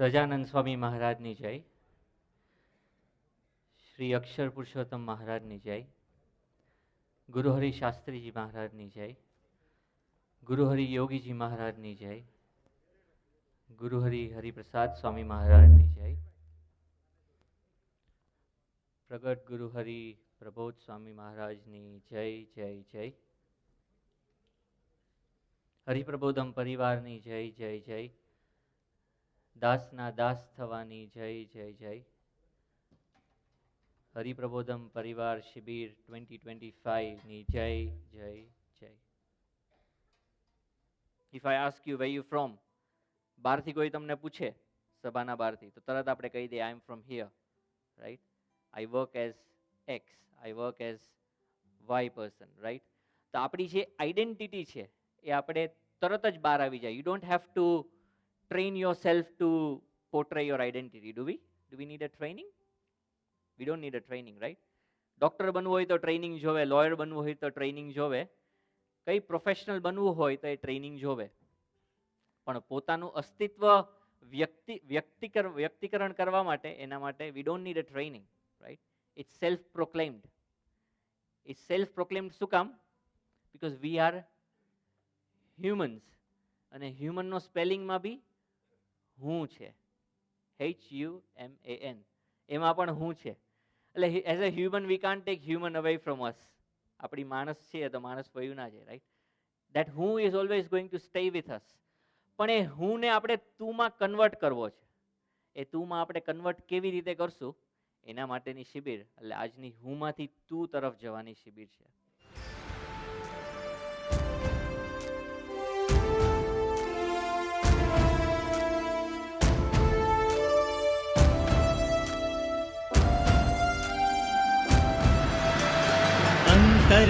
સજાનંદ સ્વામી મહારાજની જય. શ્રી અક્ષર પુરુષોત્તમ મહારાજની જય. ગુરુહરિ શાસ્ત્રીજી મહારાજની જય. ગુરુહરિ યોગીજી મહારાજની જય. ગુરુહરિ હરિપ્રસાદ સ્વામી મહારાજની જય. પ્રગટ ગુરુહરિ પ્રબોધ સ્વામી મહારાજની જય જય જય. હરિપ્રબોધમ પરિવારની જય જય જય. દાસના દાસ થવાની જય જય જય. હરિપ્રબોધમ પરિવાર શિબિર ટ્વેન્ટી ટ્વેન્ટી ફાઈવની જય જય જય. If I ask you where you from બહારથી કોઈ તમને પૂછે? સભાના બહારથી. તો તરત આપણે કહી દઈએ I am from here right I work as X I work as Y person right તો આપણી જે આઈડેન્ટિટી છે, એ આપણે તરત જ બહાર આવી જાય. You don't have to train yourself to portray your identity. Do we do we need a training? We don't need a training, right? Doctor બનવું હોય તો ટ્રેનિંગ જોવે લોયર બનવું હોય તો ટ્રેનિંગ જોવે. કઈ પ્રોફેશનલ બનવું હોય તો એ ટ્રેનિંગ જોવે. પણ પોતાનું અસ્તિત્વ વ્યક્તિ, વ્યક્તિકર, વ્યક્તિકરણ કરવા માટે એના માટે we don't need a training right it self proclaimed it self proclaimed શું કામ? બિકોઝ વી આર હ્યુમન્સ અને હ્યુમનનો સ્પેલિંગમાં બી હું છે. H U M A N એમાં પણ હું છે. એટલે as a human we can take human away from us આપણી માણસ છે તો માણસ વયું ના છે રાઈટ દેટ હું is always going to stay with us પણ એ હુંને આપણે તુંમાં કન્વર્ટ કરવો છે. એ તુંમાં આપણે કન્વર્ટ કેવી રીતે કરશું? એના માટેની શિબિર. એટલે આજની હુંમાંથી તું તરફ જવાની શિબિર છે.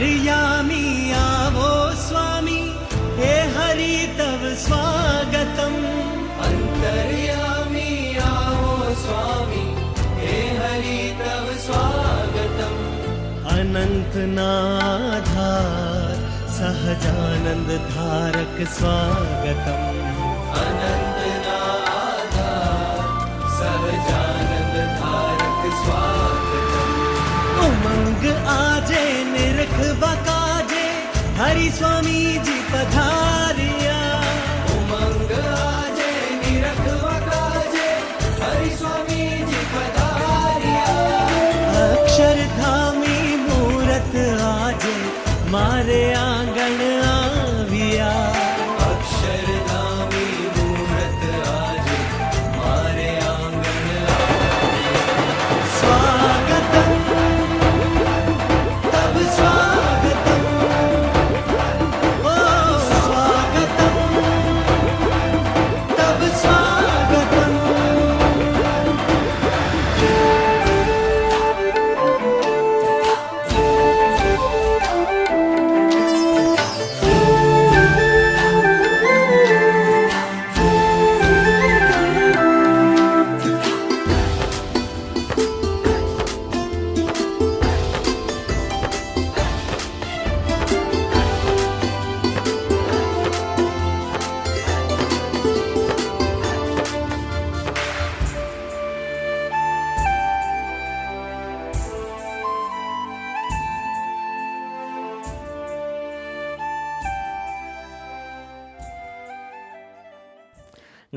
अंतर्यामी आवो स्वामी हे हरि तव स्वागतम्। अन्तर्यामी आवो स्वामी हे हरि तव स्वागतम्। अनन्तनाधार सहजानन्द धारक स्वागतम्। अनन्तनाधार રાઘવા કાજે હરિ સ્વામીજી પધાર્યા. ઉમંગ આજે નિરખવા કાજે હરિ સ્વામીજી પધાર્યા. અક્ષરધામી મારે આ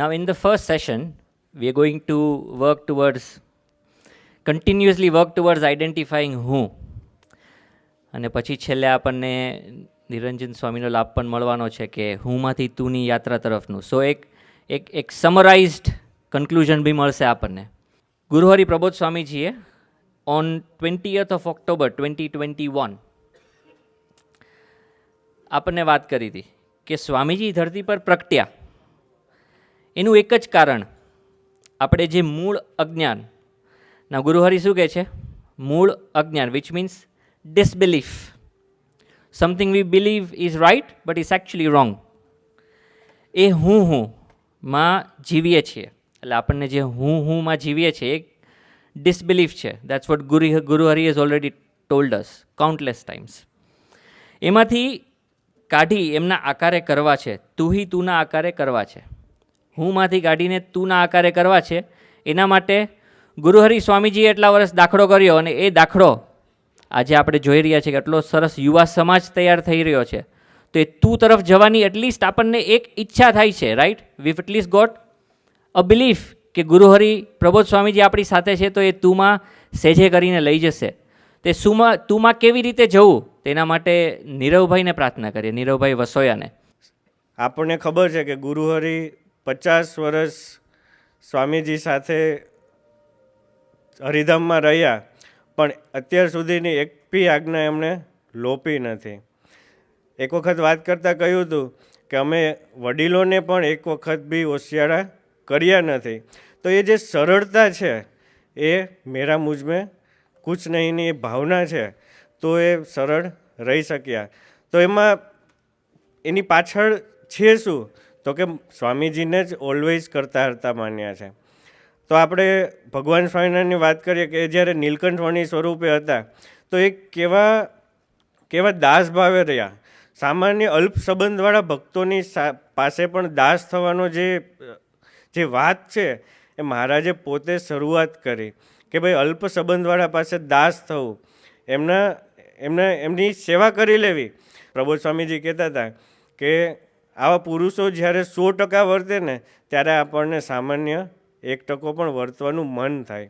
Now, in the first session, we are going to work towards, continuously work towards identifying who. અને પછી છેલ્લે આપણને નિરંજન સ્વામીનો લાભ પણ મળવાનો છે કે હુંમાંથી તુંની યાત્રા તરફનું. સો એક એક એક સમરાઇઝડ કન્ક્લુઝન બી મળશે આપણને. Guruhari Prabodh સ્વામીજીએ on twentieth of October twenty twenty one આપણને વાત કરી હતી કે સ્વામીજી ધરતી પર પ્રગટ્યા. એનું એક જ કારણ. આપણે જે મૂળ અજ્ઞાન, ના ગુરુહરિ શું કહે છે? મૂળ અજ્ઞાન which means disbelief something we believe is right but is actually wrong એ હું હું માં જીવીએ છીએ. એટલે આપણને જે હું હું માં જીવીએ છીએ એક ડિસબિલીફ છે. That's what Guru Guruhari is already told us countless times એમાંથી કાઢી એમના આકારે કરવા છે. તું હી તુંના આકારે કરવા છે. હુંમાંથી કાઢીને તુંના આકારે કરવા છે. એના માટે ગુરુહરિ સ્વામીજીએ એટલા વર્ષ દાખલો કર્યો અને એ દાખલો આજે આપણે જોઈ રહ્યા છીએ કે એટલો સરસ યુવા સમાજ તૈયાર થઈ રહ્યો છે. તો એ તું તરફ જવાની એટલીસ્ટ આપણને એક ઈચ્છા થાય છે right we've at least got a belief કે ગુરુહરિ પ્રબોધ સ્વામીજી આપણી સાથે છે તો એ તુમાં સેજે કરીને લઈ જશે. તે સુમાં, તુમાં કેવી રીતે જવું? તેના માટે નીરવભાઈને પ્રાર્થના કરીએ. નીરવભાઈ વસોયાને. આપણને ખબર છે કે ગુરુહરિ પચાસ વર્ષ સ્વામીજી સાથે હરિધામમાં રહ્યા, પણ અત્યાર સુધીની એક બી આજ્ઞા એમણે લોપી નથી. એક વખત વાત કરતાં કહ્યું હતું કે અમે વડીલોને પણ એક વખત બી હોશિયારા કર્યા નથી. તો એ જે સરળતા છે, એ મેરા મુજમે કુછ નહીંની એ ભાવના છે, તો એ સરળ રહી શક્યા. તો એમાં એની પાછળ છે શું? તો કે સ્વામીજીને જ ઓલવેઝ કરતા હરતા માન્યા છે. તો આપણે ભગવાન સ્વામિનારાયણની વાત કરીએ કે જ્યારે નીલકંઠવાણી સ્વરૂપે હતા, તો એ કેવા કેવા દાસ ભાવે રહ્યા. સામાન્ય અલ્પ સંબંધવાળા ભક્તોની પાસે પણ દાસ થવાનો જે જે વાત છે, એ મહારાજે પોતે શરૂઆત કરી કે ભાઈ અલ્પ સંબંધવાળા પાસે દાસ થવું. એમના, એમને, એમની સેવા કરી લેવી. પ્રબોધ સ્વામીજી કહેતા હતા કે આવા પુરુષો જ્યારે સો ટકા વર્તે ને, ત્યારે આપણને સામાન્ય એક ટકો પણ વર્તવાનું મન થાય.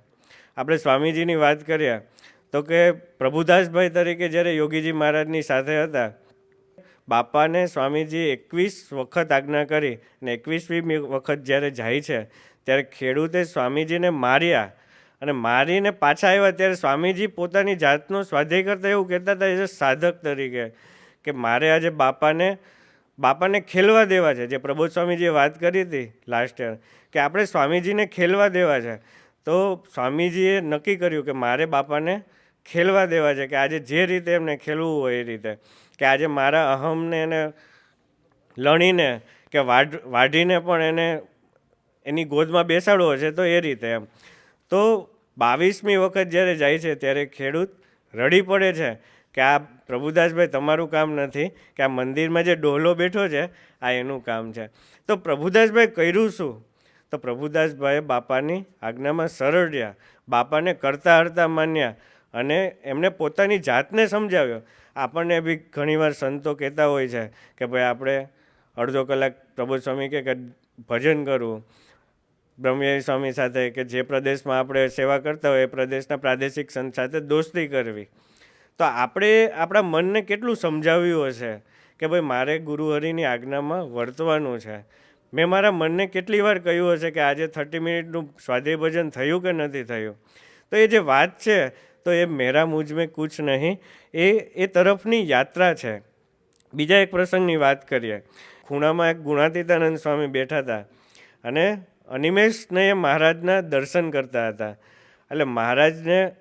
આપણે સ્વામીજીની વાત કર્યા, તો કે પ્રભુદાસભાઈ તરીકે જ્યારે યોગીજી મહારાજની સાથે હતા, બાપાને સ્વામીજી એકવીસ વખત આજ્ઞા કરી અને એકવીસમી વખત જ્યારે જાય છે, ત્યારે ખેડૂતે સ્વામીજીને માર્યા અને મારીને પાછા આવ્યા. ત્યારે સ્વામીજી પોતાની જાતનો સ્વાધ્યાય કરતા એવું કહેતા હતા અ સાધક તરીકે, કે મારે આજે બાપાને બાપાને ખેલવા દેવા છે. જે પ્રબોધ સ્વામીજીએ વાત કરી હતી લાસ્ટ યર કે આપણે સ્વામીજીને ખેલવા દેવા છે. તો સ્વામીજીએ નક્કી કર્યું કે મારે બાપાને ખેલવા દેવા છે કે આજે જે રીતે એમને ખેલવું હોય એ રીતે. કે આજે મારા અહમને એને લણીને કે વાઢ, વાઢીને પણ એને એની ગોદમાં બેસાડવો છે તો એ રીતે એમ. તો બાવીસમી વખત જ્યારે જાય છે ત્યારે ખેડૂત રડી પડે છે. કે આ પ્રભુદાસભાઈ તમારું કામ નથી, કે આ મંદિરમાં જે ડોહલો બેઠો છે, આ એનું કામ છે. તો પ્રભુદાસભાઈ કર્યું શું? તો પ્રભુદાસભાઈએ બાપાની આજ્ઞામાં સરળ રહ્યા. બાપાને કરતા હરતા માન્યા અને એમને પોતાની જાતને સમજાવ્યો. આપણને બી ઘણીવાર સંતો કહેતા હોય છે કે ભાઈ આપણે અડધો કલાક પ્રબોધ સ્વામી કે ભજન કરવું. બ્રહ્મયારી સ્વામી સાથે કે જે પ્રદેશમાં આપણે સેવા કરતા હોય એ પ્રદેશના પ્રાદેશિક સંત સાથે દોસ્તી કરવી. તો આપણે આપણા મનને કેટલું સમજાવ્યું હશે કે ભાઈ મારે ગુરુહરિની આજ્ઞામાં વર્તવાનું છે? મેં મારા મનને કેટલી વાર કહ્યું હશે કે આજે થર્ટી મિનિટનું સ્વાધ્યાય ભજન થયું કે નથી થયું? તો એ જે વાત છે, તો એ મેરા મુજમે કુછ નહીં. એ એ તરફની યાત્રા છે. બીજા એક પ્રસંગની વાત કરીએ. ખૂણામાં એક ગુણાતીતાનંદ સ્વામી બેઠા હતા અને અનિમેશને મહારાજના દર્શન કરતા હતા. એટલે મહારાજને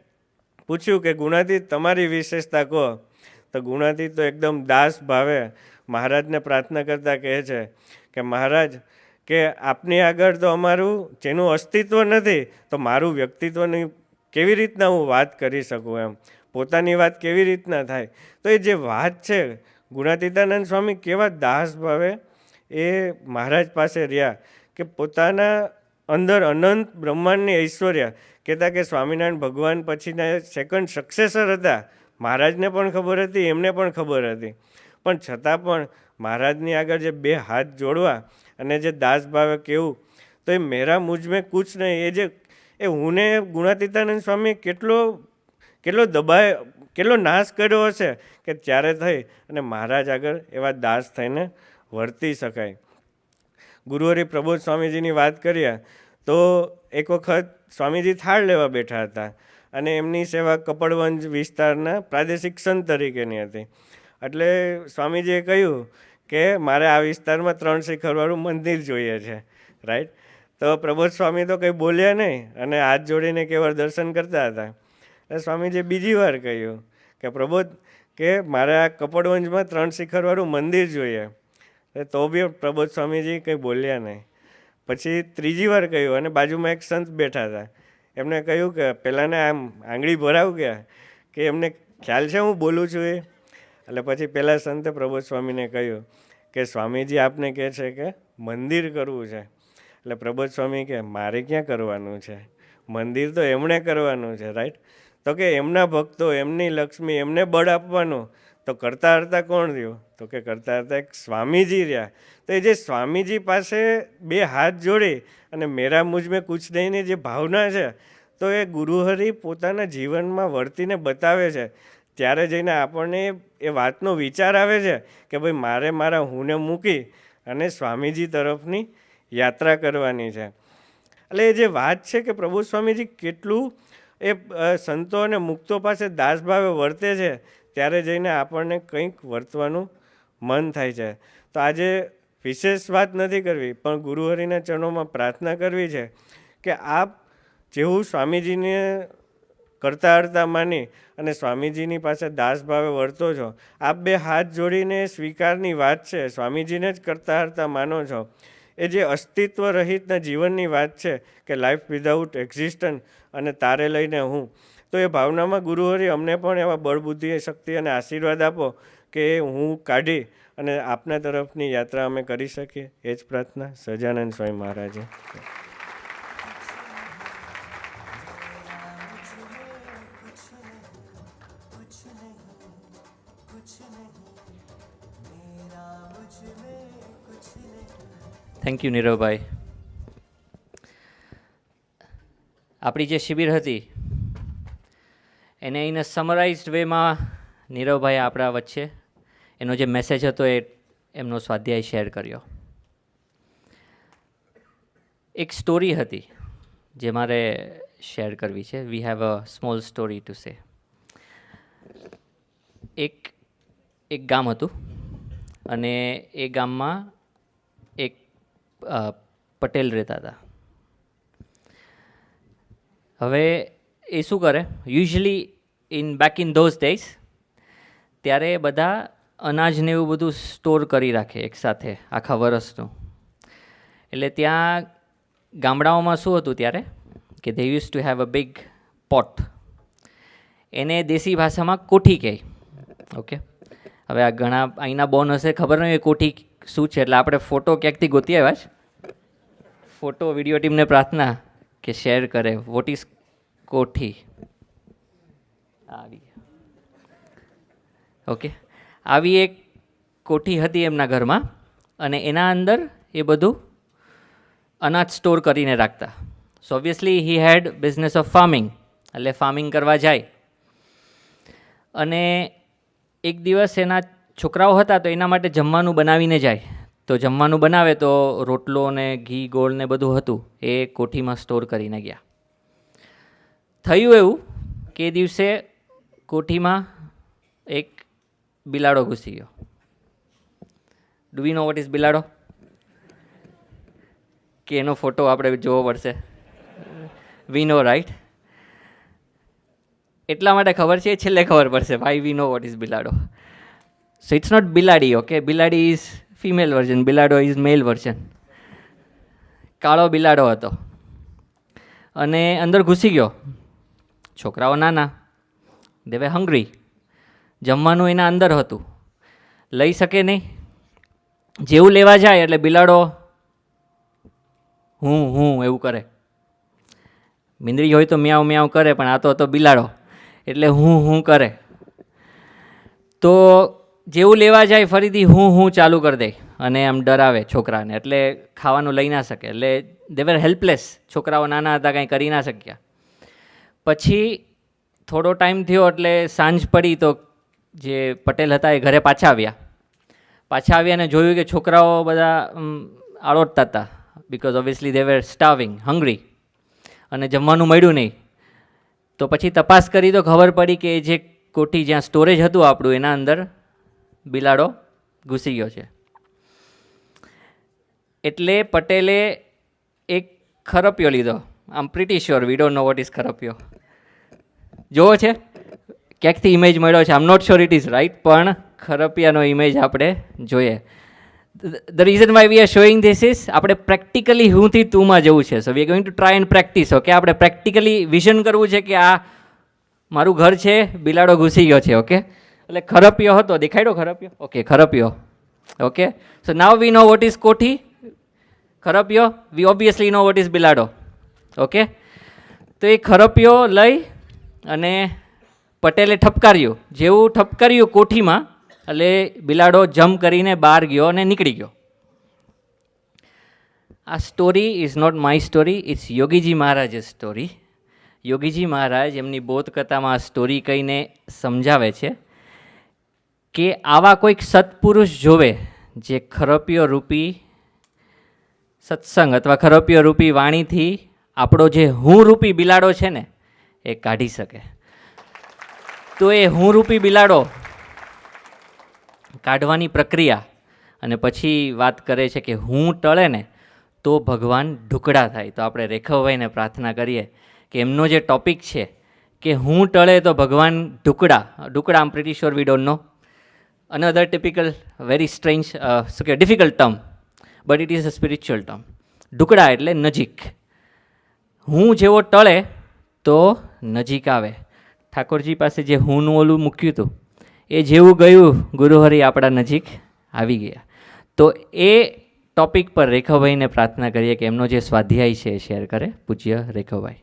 પૂછ્યું કે, ગુણાતીત, તમારી વિશેષતા કહો. તો ગુણાતીત તો એકદમ દાસ ભાવે મહારાજને પ્રાર્થના કરતા કહે છે કે, મહારાજ, કે આપની આગળ તો અમારું, જેનું અસ્તિત્વ નથી, તો મારું વ્યક્તિત્વની કેવી રીતના હું વાત કરી શકું એમ? પોતાની વાત કેવી રીતના થાય? તો એ જે વાત છે, ગુણાતીતાનંદ સ્વામી કેવા દાસ ભાવે એ મહારાજ પાસે રહ્યા કે, પોતાના અંદર અનંત બ્રહ્માંડની ઐશ્વર્ય કહેતા કે સ્વામિનારાયણ ભગવાન પછીના સેકન્ડ સક્સેસર હતા. મહારાજને પણ ખબર હતી, એમને પણ ખબર હતી. પણ છતાં પણ મહારાજની આગળ જે બે હાથ જોડવા અને જે દાસ ભાવે કેવું તો એ મેરા મુજમે કુછ નહીં, એ જે, એ હુંને ગુણાતીતાનંદ સ્વામી કેટલો કેટલો દબાય, કેટલો નાશ કર્યો હશે કે ત્યારે થઈ અને મહારાજ આગળ એવા દાસ થઈને વર્તી શકાય. ગુરુહરિ પ્રબોધ સ્વામીજીની વાત કરીએ, તો એક વખત સ્વામીજી થાળ લેવા બેઠા હતા અને એમની સેવા કપડવંજ વિસ્તારના પ્રાદેશિક સંત તરીકેની હતી. એટલે સ્વામીજીએ કહ્યું કે મારે આ વિસ્તારમાં ત્રણ શિખરવાળું મંદિર જોઈએ છે રાઈટ તો પ્રબોધ સ્વામી તો કંઈ બોલ્યા નહીં અને હાથ જોડીને કેવળ દર્શન કરતા હતા. એટલે સ્વામીજીએ બીજી વાર કહ્યું કે પ્રબોધ, કે મારે આ કપડવંજમાં ત્રણ શિખરવાળું મંદિર જોઈએ. તો બી પ્રબોધ સ્વામીજી કંઈ બોલ્યા નહીં. પછી ત્રીજી વાર કહ્યું અને બાજુમાં એક સંત બેઠા હતા. એમને કહ્યું કે પહેલાંને આમ આંગળી ભરાવ ગયા કે એમને ખ્યાલ છે હું બોલું છું એ? એટલે પછી પહેલાં સંતે પ્રબોધ સ્વામીને કહ્યું કે સ્વામીજી આપને કહે છે કે મંદિર કરવું છે. એટલે પ્રબોધ સ્વામી કે મારે ક્યાં કરવાનું છે? મંદિર તો એમણે કરવાનું છે રાઈટ તો કે એમના ભક્તો, એમની લક્ષ્મી એમને બળ આપવાનું. તો કરતા હરતા કોણ રહ્યું? તો કે કરતા હરતા એક સ્વામીજી રહ્યા. તો એ જે સ્વામીજી પાસે બે હાથ જોડી અને મેરા મુજ મેં કુછ નહીં જે ભાવના છે, તો એ ગુરુહરિ પોતાના જીવનમાં વર્તીને બતાવે છે. ત્યારે જઈને આપણને એ વાતનો વિચાર આવે છે કે ભાઈ મારે મારા હુંને મૂકી અને સ્વામીજી તરફની યાત્રા કરવાની છે. એટલે એ જે વાત છે કે પ્રભુ સ્વામીજી કેટલું એ સંતો અને મુક્તો પાસે દાસભાવે વર્તે છે ત્યારે જઈને આપણને કંઈક વર્તવાનું મન થાય છે. તો આજે વિશેષ વાત નથી કરવી, પણ ગુરુહરિના ચરણોમાં પ્રાર્થના કરવી છે કે આપ જેવું સ્વામીજીને કરતા હરતા માની અને સ્વામીજીની પાસે દાસ ભાવે વર્તો છો, આપ બે હાથ જોડીને સ્વીકારની વાત છે, સ્વામીજીને જ કરતા હરતા માનો છો. એ જે અસ્તિત્વ રહિતના જીવનની વાત છે કે લાઈફ વિધાઉટ એક્ઝિસ્ટન્સ અને તારે લઈને હું તો એ ભાવનામાં ગુરુહરિ અમને પણ એવા બળબુદ્ધિ શક્તિ અને આશીર્વાદ આપો કે હું કાઢી અને આપના તરફની યાત્રા અમે કરી શકીએ. એ જ પ્રાર્થના. સજાનંદ સ્વામી મહારાજે. થેન્ક યુ નીરવભાઈ આપણી જે શિબિર હતી એને એને સમરાઇઝડ વેમાં નીરવભાઈ આપણા વચ્ચે એનો જે મેસેજ હતો એ એમનો સ્વાધ્યાય શેર કર્યો. એક સ્ટોરી હતી જે મારે શેર કરવી છે. We have a small story to say એક એક ગામ હતું અને એ ગામમાં એક પટેલ રહેતા હતા. હવે એ શું કરે? Usually in back in those days ત્યારે બધા અનાજને એવું બધું સ્ટોર કરી રાખે એકસાથે આખા વરસનું. એટલે ત્યાં ગામડાઓમાં શું હતું ત્યારે? કે they use to have a big pot એને દેશી ભાષામાં કોઠી કહે. ઓકે હવે આ ઘણા, અહીંના બોન હશે, ખબર નહીં કોઠી શું છે, એટલે આપણે ફોટો ક્યાંકથી ગોતી આવ્યા છે ફોટો વીડિયો ટીમને પ્રાર્થના કે શેર કરે વોટ ઇઝ કોઠી? આવી. ઓકે આવી એક કોઠી હતી એમના ઘરમાં અને એના અંદર એ બધું અનાજ સ્ટોર કરીને રાખતા. So obviously he had business of farming એટલે ફાર્મિંગ કરવા જાય. અને એક દિવસ એના છોકરાઓ હતા તો એના માટે જમવાનું બનાવીને જાય. તો જમવાનું બનાવે તો રોટલો ને ઘી, ગોળ ને બધું હતું એ કોઠીમાં સ્ટોર કરીને ગયા. થયું એવું કે દિવસે કોઠીમાં એક બિલાડો ઘૂસી ગયો. Do we know what is બિલાડો? કે એનો ફોટો આપણે જોવો પડશે. વી નો રાઈટ એટલા માટે ખબર છે, છેલ્લે ખબર પડશે ભાઈ વી નો વોટ ઇઝ બિલાડો. સો ઇટ્સ નોટ બિલાડી ઓકે બિલાડી ઇઝ ફિમેલ વર્ઝન બિલાડો ઇઝ મેલ વર્ઝન કાળો બિલાડો હતો. અને અંદર ઘૂસી ગયો. છોકરાઓ નાના. દેવે હંગ્રી જમવાનું એના અંદર હતું. લઈ શકે નહીં. જેવું લેવા જાય એટલે બિલાડો, હું હું, એવું કરે. મિંદરી હોય તો મ્યાઉ મ્યાઉ કરે, પણ આ તો હતો બિલાડો. એટલે હું હું કરે. તો જેવું લેવા જાય ફરીથી હું હું ચાલુ કરી દે અને આમ ડરાવે છોકરાને. એટલે ખાવાનું લઈ ના શકે. એટલે દે વેર હેલ્પલેસ છોકરાઓ નાના હતા, કાંઈ કરી ના શક્યા. પછી થોડો ટાઈમ થયો એટલે સાંજ પડી તો જે પટેલ હતા એ ઘરે પાછા આવ્યા. પાછા આવ્યા અને જોયું કે છોકરાઓ બધા આળોટતા હતા. બિકોઝ ઓબ્વિયસલી દે વેર સ્ટાવિંગ હંગરી અને જમવાનું મળ્યું નહીં. તો પછી તપાસ કરી તો ખબર પડી કે જે કોઠી જ્યાં સ્ટોરેજ હતું આપણું, એના અંદર બિલાડો ઘૂસી ગયો છે. એટલે પટેલે એક ખરપિયો લીધો. I'm pretty sure we don't know what is ખરપિયો. જોવો છે? ક્યાંકથી ઇમેજ મળ્યો છે? I'm not sure it is right પણ ખરપિયાનો ઇમેજ આપણે જોઈએ. The reason why we are showing this is આપણે પ્રેક્ટિકલી હુંથી તુંમાં જવું છે. So we going to try and practice okay આપણે પ્રેક્ટિકલી વિઝન કરવું છે કે આ મારું ઘર છે, બિલાડો ઘૂસી ગયો છે ઓકે એટલે ખરપિયો હતો. દેખાડ્યો ખરપિયો? Okay ખરપિયો. Okay so now we know what is Kothi? ખરપિયો? We obviously know what is બિલાડો. Okay તો એ ખરપિયો લઈ અને પટેલે ઠપકાર્યું. જેવું ઠપકાર્યું કોઠીમાં, એટલે બિલાડો જમ્પ કરીને બહાર ગયો અને નીકળી ગયો. આ story is not my story it's Yogiji Maharaj story Yogiji Maharaj એમની બોધકથામાં આ સ્ટોરી કહીને સમજાવે છે કે આવા કોઈક સત્પુરુષ જોવે જે ખરપિયો રૂપી સત્સંગ અથવા ખરપિયો રૂપી વાણીથી આપણો જે હું રૂપી બિલાડો છે ને એ કાઢી શકે. તો એ હું રૂપી બિલાડો કાઢવાની પ્રક્રિયા અને પછી વાત કરે છે કે હું ટળે ને તો ભગવાન ઢુકડા થાય. તો આપણે રેખવભાઈને પ્રાર્થના કરીએ કે એમનો જે ટોપિક છે કે હું ટળે તો ભગવાન ઢુકડા ઢુકડા I'm pretty sure we don't know another typical very uh, શું કે difficult term but it is a spiritual term ઢુકડા એટલે નજીક. હું જેવો ટળે તો નજીક આવે. ઠાકોરજી પાસે જે હુંનું ઓલું મૂક્યું હતું, એ જેવું ગયું, ગુરુહરિ આપણા નજીક આવી ગયા. તો એ ટોપિક પર રેખવભાઈને પ્રાર્થના કરીએ કે એમનો જે સ્વાધ્યાય છે એ શેર કરે. પૂજ્ય રેખવભાઈ.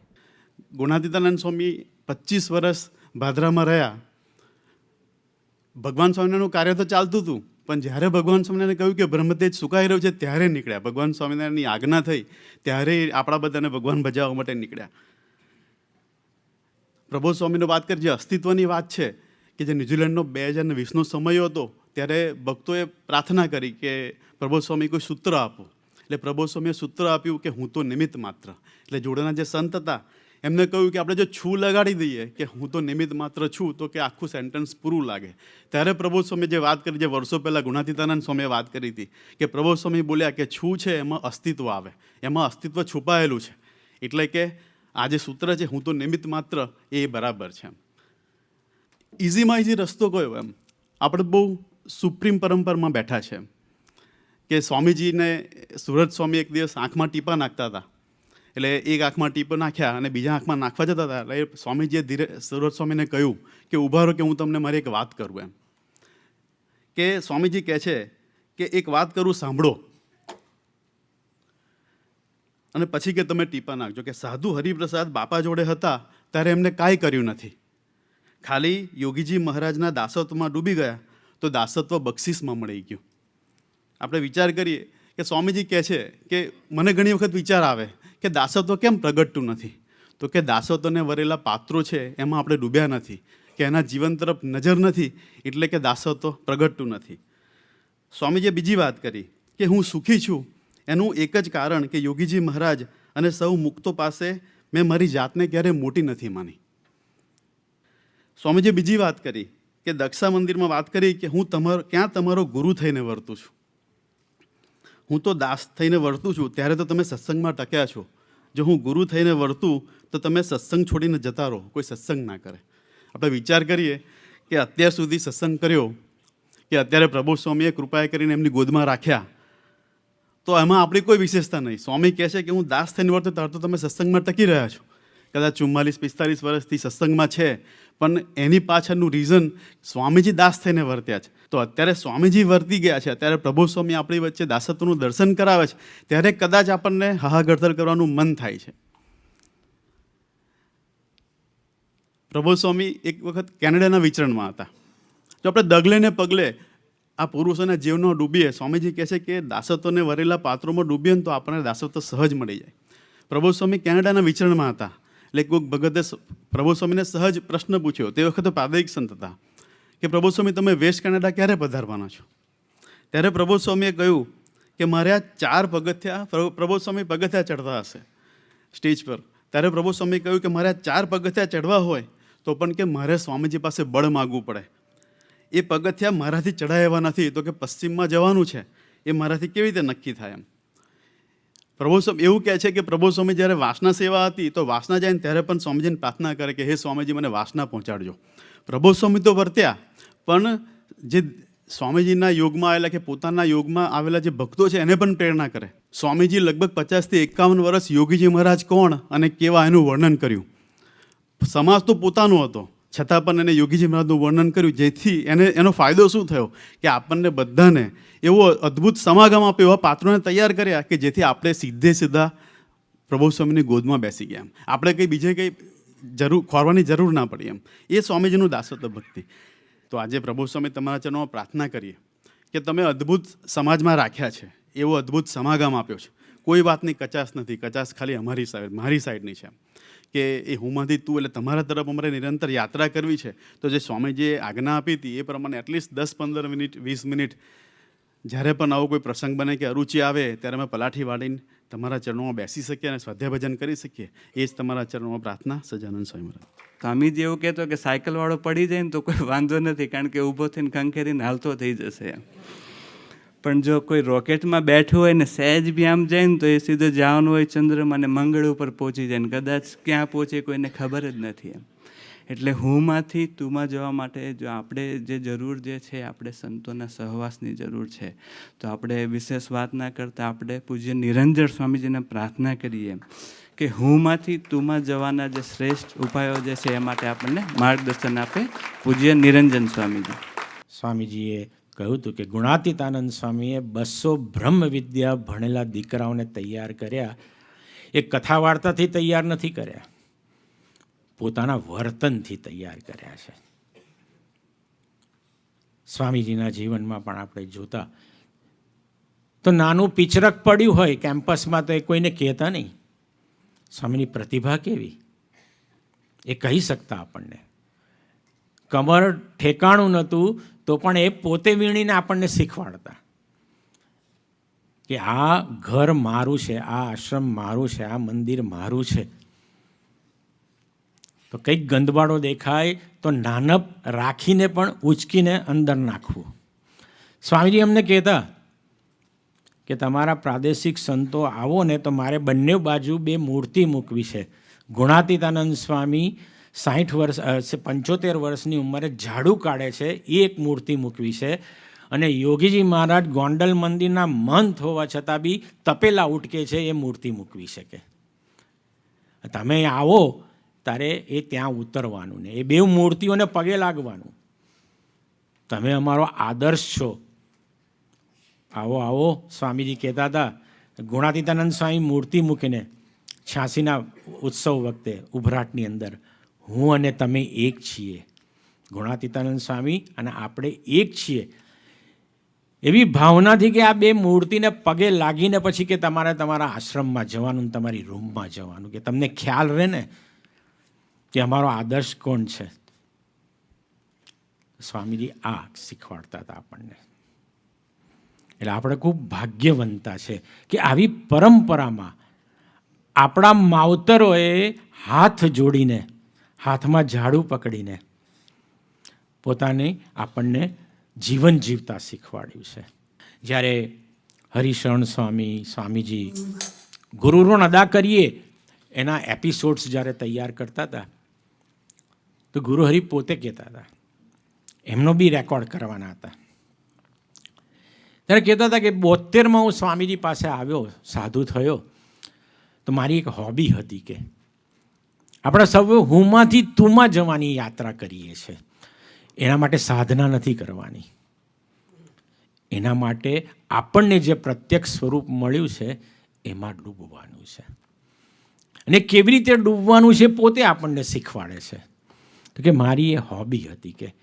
ગુણાતીતાનંદ સ્વામી પચીસ વર્ષ ભાદરામાં રહ્યા. ભગવાન સ્વામિનારાયણનું કાર્ય તો ચાલતું હતું, પણ જ્યારે ભગવાન સ્વામિનારાયણ કહ્યું કે બ્રહ્મતેજ સુકાઈ રહ્યું છે ત્યારે નીકળ્યા. ભગવાન સ્વામિનારાયણની આજ્ઞા થઈ ત્યારે આપણા બધાને ભગવાન ભજાવવા માટે નીકળ્યા. પ્રભુ સ્વામીનો વાત કરી, જે અસ્તિત્વની વાત છે, કે જે ન્યુઝીલેન્ડનો બે હજાર વીસનો સમય હતો, ત્યારે ભક્તોએ પ્રાર્થના કરી કે પ્રભુ સ્વામી કોઈ સૂત્ર આપો. એટલે પ્રભુ સ્વામીએ સૂત્ર આપ્યું કે હું તો નિમિત્ત માત્ર. એટલે જોડેના જે સંત હતા, એમને કહ્યું કે આપણે જો છું લગાડી દઈએ કે હું તો નિમિત્ત માત્ર છું, તો કે આખું સેન્ટેન્સ પૂરું લાગે. ત્યારે પ્રભુ સ્વામી જે વાત કરી, જે વર્ષો પહેલાં ગુણાતીતાનંદ સ્વામીએ વાત કરી હતી, કે પ્રભુ સ્વામી બોલ્યા કે છું છે, એમાં અસ્તિત્વ આવે. એમાં અસ્તિત્વ છુપાયેલું છે. એટલે કે આ જે સૂત્ર છે, હું તો નિમિત્ત માત્ર એ બરાબર છે. ઇઝીમાં ઇઝી રસ્તો કયો એમ? આપણે બહુ સુપ્રીમ પરંપરામાં બેઠા છે કે સ્વામીજીને સુરજ સ્વામી એક દિવસ આંખમાં ટીપા નાખતા હતા. એટલે એક આંખમાં ટીપો નાખ્યા અને બીજા આંખમાં નાખવા જતા હતા. એટલે સ્વામીજીએ ધીરે સુરત સ્વામીને કહ્યું કે ઊભા રહો કે હું તમને મારી એક વાત કરું એમ. કે સ્વામીજી કહે છે કે, એક વાત કરું, સાંભળો. અને પછી કે તમે ટીપા નાખજો કે સાધુ હરિપ્રસાદ બાપા જોડે હતા, ત્યારે એમને કાંઈ કર્યું નથી. ખાલી યોગીજી મહારાજના દાસત્વમાં ડૂબી ગયા, તો દાસત્વ બક્ષિસમાં મળી ગયું. આપણે વિચાર કરીએ કે સ્વામીજી કહે છે કે મને ઘણી વખત વિચાર આવે કે દાસત્વ કેમ પ્રગટતું નથી? તો કે દાસત્વને વરેલા પાત્રો છે એમાં આપણે ડૂબ્યા નથી, કે એના જીવન તરફ નજર નથી, એટલે કે દાસત્વ પ્રગટતું નથી. સ્વામીજીએ બીજી વાત કરી કે હું સુખી છું એનું એક જ કારણ કે યોગીજી મહારાજ અને સૌ મુક્તો પાસે મેં મારી જાતને ક્યારે મોટી નથી માની. સ્વામીજીએ બીજી વાત કરી કે દક્ષા મંદિરમાં વાત કરી કે હું તમારો, ક્યાં તમારો ગુરુ થઈને વર્તું છું? હું તો દાસ થઈને વર્તું છું, ત્યારે તો તમે સત્સંગમાં ટક્યા છો. જો હું ગુરુ થઈને વર્તું, તો તમે સત્સંગ છોડીને જતા રહો, કોઈ સત્સંગ ના કરે. આપણે વિચાર કરીએ કે અત્યાર સુધી સત્સંગ કર્યો, કે અત્યારે પ્રભુ સ્વામીએ કૃપાએ કરીને એમની ગોદમાં રાખ્યા તો એમાં આપણી કોઈ વિશેષતા નહીં. સ્વામી કહે છે કે હું દાસ થઈને વર્તે તો તમે સત્સંગમાં ટકી રહ્યા છો. કદાચ ચુમ્માલીસ, પિસ્તાલીસ વર્ષથી સત્સંગમાં છે, પણ એની પાછળનું રીઝન સ્વામીજી દાસ થઈને વર્ત્યા છે. તો અત્યારે સ્વામીજી વર્તી ગયા છે, અત્યારે પ્રભુ સ્વામી આપણી વચ્ચે દાસત્વનું દર્શન કરાવે છે, ત્યારે કદાચ આપણને હાહાગડતર કરવાનું મન થાય છે. પ્રભુ સ્વામી એક વખત કેનેડાના વિચરણમાં હતા. જો આપણે ડગલે ને પગલે આ પુરુષોના જીવનો ડૂબીએ સ્વામીજી કહે છે કે દાસત્વને વરેલા પાત્રોમાં ડૂબીએ ને તો આપણને દાસત્વ સહજ મળી જાય. પ્રભુ સ્વામી કેનેડાના વિચરણમાં હતા. એટલે કોઈક ભગતે પ્રભુ સ્વામીને સહજ પ્રશ્ન પૂછ્યો. તે વખતે પ્રાદેશિક સંત હતા. કે પ્રભુ સ્વામી તમે વેસ્ટ કેનેડા ક્યારે પધારવાના છો? ત્યારે પ્રભુ સ્વામીએ કહ્યું કે, મારે આ ચાર પગથિયા પ્રભુ સ્વામી પગથિયા ચડતા હશે સ્ટેજ પર. ત્યારે પ્રભુ સ્વામી કહ્યું કે, મારે આ ચાર પગથિયા ચડવા હોય તો પણ કે મારે સ્વામીજી પાસે બળ માગવું પડે. એ પગથિયા મારાથી ચડાય એવા નથી, તો કે પશ્ચિમમાં જવાનું છે, એ મારાથી કેવી રીતે નક્કી થાય એમ? પ્રભુ સ્વામી એવું કહે છે કે પ્રભુ સ્વામી જ્યારે વાસના સેવા હતી, તો વાસના જાય ને ત્યારે પણ સ્વામીજીને પ્રાર્થના કરે કે, હે સ્વામીજી, મને વાસના પહોંચાડજો. પ્રભુ સ્વામી તો વર્ત્યા, પણ જે સ્વામીજીના યોગમાં આવેલા કે પોતાના યોગમાં આવેલા જે ભક્તો છે, એને પણ પ્રેરણા કરે. સ્વામીજી લગભગ પચાસથી એકાવન વર્ષ યોગીજી મહારાજ કોણ અને કેવા એનું વર્ણન કર્યું? સમાજ તો પોતાનો હતો. છતાં પણ એને યોગીજી મહારાજનું વર્ણન કર્યું, જેથી એને, એનો ફાયદો શું થયો? કે આપણને બધાને એવો અદ્ભુત સમાગમ આપ્યો, એવા પાત્રોને તૈયાર કર્યા કે જેથી આપણે સીધે સીધા પ્રભુ સ્વામીની ગોદમાં બેસી ગયા એમ. આપણે કંઈ બીજે કંઈ જરૂર, ખોરવાની જરૂર ના પડી એમ. એ સ્વામીજીનું દાસત્વ ભક્તિ. તો આજે પ્રભુ સ્વામી તમારા ચરણમાં પ્રાર્થના કરીએ કે તમે અદ્ભુત સમાજમાં રાખ્યા છે, એવો અદ્ભુત સમાગમ આપ્યો છે. કોઈ વાતની કચાશ નથી, કચાશ ખાલી અમારી સાઈડ, મારી સાઈડની છે કે એ હુંમાંથી તું એટલે તમારા તરફ અમારે નિરંતર યાત્રા કરવી છે. તો જે સ્વામીજીએ આજ્ઞા આપી હતી એ પ્રમાણે એટલીસ્ટ દસ પંદર મિનિટ, વીસ મિનિટ જ્યારે પણ આવો કોઈ પ્રસંગ બને કે અરુચિ આવે ત્યારે અમે પલાઠી વાળીને તમારા ચરણોમાં બેસી શકીએ અને સ્વાધ્યાય ભજન કરી શકીએ. એ જ તમારા ચરણોમાં પ્રાર્થના, સજાનંદ સ્વામી મહારાજ સ્વામીજી એવું કહેતો કે સાયકલવાળો પડી જાય ને તો કોઈ વાંધો નથી, કારણ કે ઊભો થઈને ખંખેરીને હાલતો થઈ જશે. એમ પણ જો કોઈ રોકેટમાં બેઠું હોય ને સહેજ બી આમ જાય ને તો એ સીધો જવાનું હોય ચંદ્રમાં અને મંગળ ઉપર પહોંચી જાય ને કદાચ ક્યાં પહોંચે કોઈને ખબર જ નથી એમ. એટલે હુંમાંથી તુંમાં જવા માટે જો આપણે જે જરૂર જે છે આપણે સંતોના સહવાસની જરૂર છે. તો આપણે વિશેષ વાત ના કરતાં આપણે પૂજ્ય નિરંજન સ્વામીજીને પ્રાર્થના કરીએ કે હુંમાંથી તુંમાં જવાના જે શ્રેષ્ઠ ઉપાયો જે છે એ માટે આપણને માર્ગદર્શન આપે પૂજ્ય નિરંજન સ્વામીજી. સ્વામીજીએ કહ્યું હતું કે ગુણાતીતાનંદ સ્વામીએ બસો બ્રહ્મ વિદ્યા ભણેલા દીકરાઓને તૈયાર કર્યા. એ કથા વાર્તાથી તૈયાર નથી કર્યા. પોતાના વર્તનથી તૈયાર કર્યા છે. સ્વામીજીના જીવનમાં પણ આપણે જોતા. તો નાનું પિચરક પડ્યું હોય કેમ્પસમાં તો એ કોઈને કહેતા નહીં. સ્વામીની પ્રતિભા કેવી? એ કહી શકતા આપણને. કમર ઠેકાણું નહોતું, તો પણ એ પોતે વીણીને આપણને શીખવાડતા. કે આ ઘર મારું છે, આ આશ્રમ મારું છે, આ મંદિર મારું છે. તો કંઈક ગંદવાડો દેખાય, તો નાનપ રાખીને પણ ઉચકીને અંદર નાખવું. સ્વામીજી અમને કહેતા કે તમારા પ્રાદેશિક સંતો આવો ને તો મારે બંને બાજુ બે મૂર્તિ મૂકવી છે. ગુણાતીતાનંદ સ્વામી સાઠ વર્ષ પંચોતેર વર્ષની ઉંમરે ઝાડુ કાઢે છે, એ એક મૂર્તિ મૂકવી છે. અને યોગીજી મહારાજ ગોંડલ મંદિરના મંત હોવા છતાં બી તપેલા ઉટકે છે, એ મૂર્તિ મૂકવી શકે. તમે આવો, તારે એ ત્યાં ઉતરવાનું ને, એ બે મૂર્તિઓને પગે લાગવાનું. તમે અમારો આદર્શ છો. આવો આવો, સ્વામીજી કહેતા હતા, ગુણાતીતાનંદ સ્વામી મૂર્તિ મૂકીને છ્યાસીના ઉત્સવ વખતે ઉભરાટની અંદર. હું અને તમે એક છીએ. ગુણાતીતાનંદ સ્વામી અને આપણે એક છીએ. એવી ભાવનાથી કે આ બે મૂર્તિને પગે લાગીને પછી કે તમારે તમારા આશ્રમમાં જવાનું તમારી રૂમમાં જવાનું, કે તમને ખ્યાલ રહે ને કે અમારો આદર્શ કોણ છે? સ્વામીજી આ શીખવાડતા હતા આપણને. એટલે આપણે ખૂબ ભાગ્યવંતા છે કે આવી પરંપરામાં આપણા માવતરોએ હાથ જોડીને હાથમાં ઝાડુ પકડીને પોતાને આપણને જીવન જીવતા શીખવાડ્યું છે. જ્યારે હરિશરણ સ્વામી, સ્વામીજી ગુરુ ઋણ અદા કરીએ, એના એપિસોડ્સ જ્યારે તૈયાર કરતા હતા, તો ગુરુ હરિ પોતે કહેતા હતા. એમનો બી રેકોર્ડ કરવાના હતા. ત્યારે કહેતા હતા કે, બોતેરમાં હું સ્વામીજી પાસે આવ્યો, સાધુ થયો, તો મારી એક હોબી હતી કે આપણે સૌ હુંમાંથી તુમાં જવાની યાત્રા કરીએ છીએ. એના માટે સાધના નથી કરવાની. એના માટે આપણને જે પ્રત્યક્ષ સ્વરૂપ મળ્યું છે, એમાં ડૂબવાનું છે. અને કેવી રીતે ડૂબવાનું છે પોતે આપણને શીખવાડે છે. તો કે મારી એ હોબી હતી કે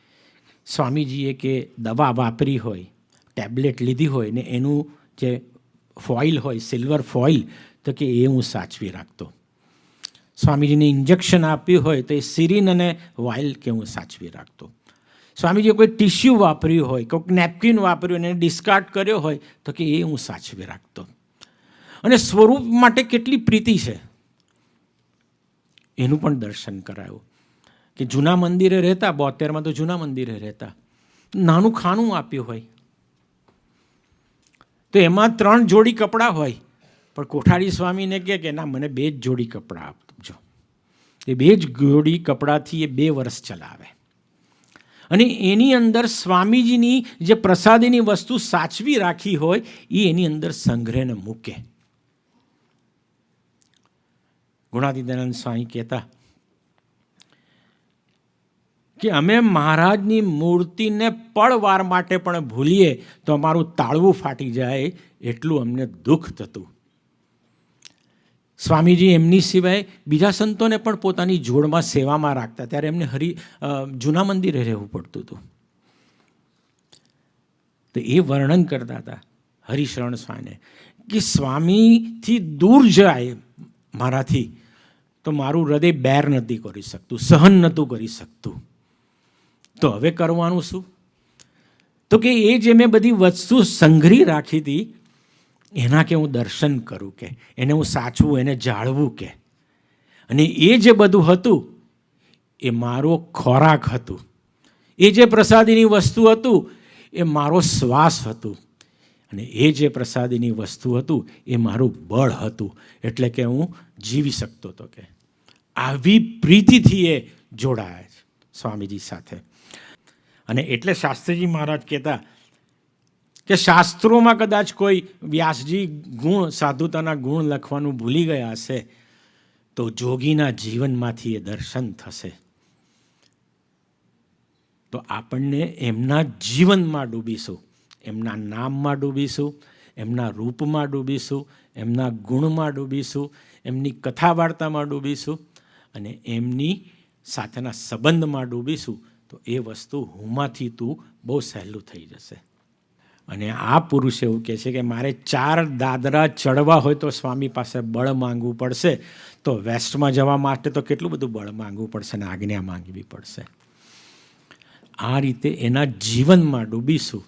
સ્વામીજીએ કે દવા વાપરી હોય ટેબ્લેટ લીધી હોય ને એનું જે ફોઇલ હોય સિલ્વર ફોઇલ તો કે એ હું સાચવી રાખતો. સ્વામીજીને ઇન્જેક્શન આપ્યું હોય તો એ સિરીન અને વાઇલ કે હું સાચવી રાખતો. સ્વામીજીએ કોઈ ટિશ્યુ વાપર્યું હોય, કોઈક નેપકિન વાપર્યું અને ડિસ્કાર્ડ કર્યો હોય, તો કે એ હું સાચવી રાખતો. અને સ્વરૂપ માટે કેટલી પ્રીતિ છે. એનું પણ દર્શન કરાયું. કે જૂના મંદિરે રહેતા, બોતેરમાં તો જૂના મંદિરે રહેતા, નાનું ખાનું આપ્યું હોય. તો એમાં ત્રણ જોડી કપડાં હોય. પણ કોઠારી સ્વામીને કહે કે, ના, મને બે જ જોડી કપડાં આપજો એ બે જ જોડી કપડાથી એ બે વર્ષ ચલાવે. અને એની અંદર સ્વામીજીની જે પ્રસાદીની વસ્તુ સાચવી રાખી હોય, એ એની અંદર સંગ્રહને મૂકે. ગુણાદિદાનંદ સ્વામી કહેતા કે, અમે મહારાજની મૂર્તિને પળવાર માટે પણ ભૂલીએ, તો અમારું તાળવું ફાટી જાય, એટલું અમને દુઃખ થતું. સ્વામીજી એમની સિવાય બીજા સંતોને પણ પોતાની જોડમાં સેવામાં રાખતા. ત્યારે એમને હરિ જૂના મંદિરે રહેવું પડતું હતું. તો એ વર્ણન કરતા હતા હરિશરણ સ્વામીને કે, સ્વામીથી દૂર જાય મારાથી, તો મારું હૃદય બેર નથી કરી શકતું, સહન નહોતું કરી શકતું. તો હવે કરવાનું શું? તો કે, એ જે મેં બધી વસ્તુ સંઘરી રાખી હતી એના કે હું દર્શન કરું કે? એને હું સાચવું, એને જાળવું કે? અને એ જે બધું હતું, એ મારો ખોરાક હતું. એ જે પ્રસાદીની વસ્તુ હતું, એ મારો શ્વાસ હતું. અને એ જે પ્રસાદીની વસ્તુ હતું, એ મારું બળ હતું. એટલે કે હું જીવી શકતો હતો કે? આવી પ્રીતિથી એ જોડાયા છે સ્વામીજી સાથે. અને એટલે શાસ્ત્રીજી મહારાજ કહેતા કે શાસ્ત્રોમાં કદાચ કોઈ વ્યાસજી ગુણ, સાધુતાના ગુણ લખવાનું ભૂલી ગયા હશે, તો જોગીના જીવનમાંથી એ દર્શન થશે. તો આપણને એમના જીવનમાં ડૂબીશું, એમના નામમાં ડૂબીશું, એમના રૂપમાં ડૂબીશું, એમના ગુણમાં ડૂબીશું, એમની કથા વાર્તામાં ડૂબીશું અને એમની સાથેના સંબંધમાં ડૂબીશું, તો એ વસ્તુ હુંમાંથી તું બહુ સહેલું થઈ જશે. અને આ પુરુષ એવું કહે છે કે મારે ચાર દાદરા ચડવા હોય તો સ્વામી પાસે બળ માંગવું પડશે. તો વેસ્ટમાં જવા માટે તો કેટલું બધું બળ માંગવું પડશે અને આજ્ઞા માંગવી પડશે. આ રીતે એના જીવનમાં ડૂબીશું.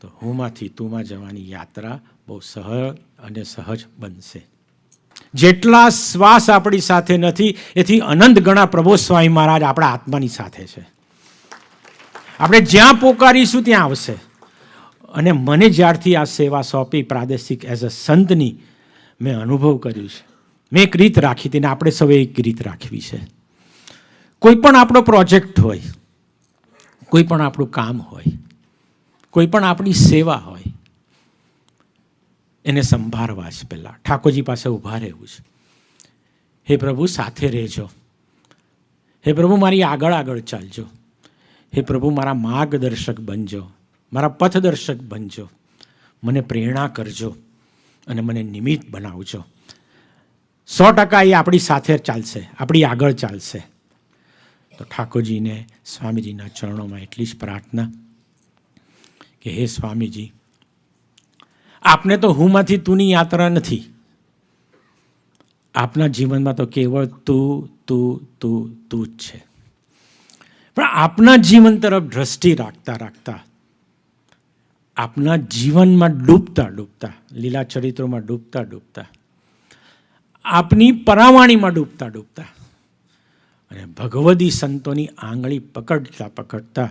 તો હુંમાંથી તુંમાં જવાની યાત્રા બહુ સહજ અને સહજ બનશે. જેટલા શ્વાસ આપણી સાથે નથી, એથી અનંત ગણા પ્રભો સ્વામી મહારાજ આપણા આત્માની સાથે છે. આપણે જ્યાં પોકારીશું ત્યાં આવશે. અને મને જ્યારથી આ સેવા સોંપી પ્રાદેશિક એઝ અ સંતની મેં અનુભવ કર્યું છે. મેં એક રીત રાખી હતી ને આપણે સૌએ એક રીત રાખવી છે. કોઈ પણ આપણો પ્રોજેક્ટ હોય, કોઈ પણ આપણું કામ હોય, કોઈ પણ આપણી સેવા હોય, એને સંભાળવા જ પહેલાં. ઠાકોરજી પાસે ઊભા રહેવું છે. હે પ્રભુ, સાથે રહેજો. હે પ્રભુ, મારી આગળ આગળ ચાલજો. હે પ્રભુ, મારા માર્ગદર્શક બનજો. મારા પથદર્શક બનજો. મને પ્રેરણા કરજો અને મને નિમિત્ત બનાવજો. સો ટકા એ આપણી સાથે ચાલશે, આપણી આગળ ચાલશે. તો ઠાકોરજીને સ્વામીજીના ચરણોમાં એટલી જ પ્રાર્થના કે હે સ્વામીજી, આપને તો હુંમાંથી તુંની યાત્રા નથી. આપના જીવનમાં તો કેવળ તું તું તું તું જ છે. પણ આપના જીવન તરફ દ્રષ્ટિ રાખતા રાખતા આપના જીવનમાં ડૂબતા ડૂબતા, લીલા ચરિત્રોમાં ડૂબતા ડૂબતા. આપની પરાવાણીમાં ડૂબતા ડૂબતા. અને ભગવદી સંતોની આંગળી પકડતા પકડતા.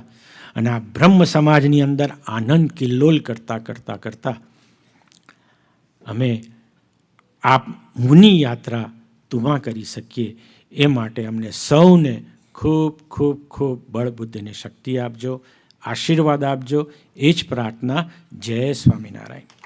અને આ બ્રહ્મ સમાજની અંદર આનંદ કિલ્લોલ કરતા કરતા કરતા. અમે આપ મુનિ યાત્રા તુમા કરી શકીએ એ માટે અમને સૌને ખૂબ ખૂબ ખૂબ બળબુદ્ધિને શક્તિ આપજો. આશીર્વાદ આપજો. એ જ પ્રાર્થના. જય સ્વામિનારાયણ.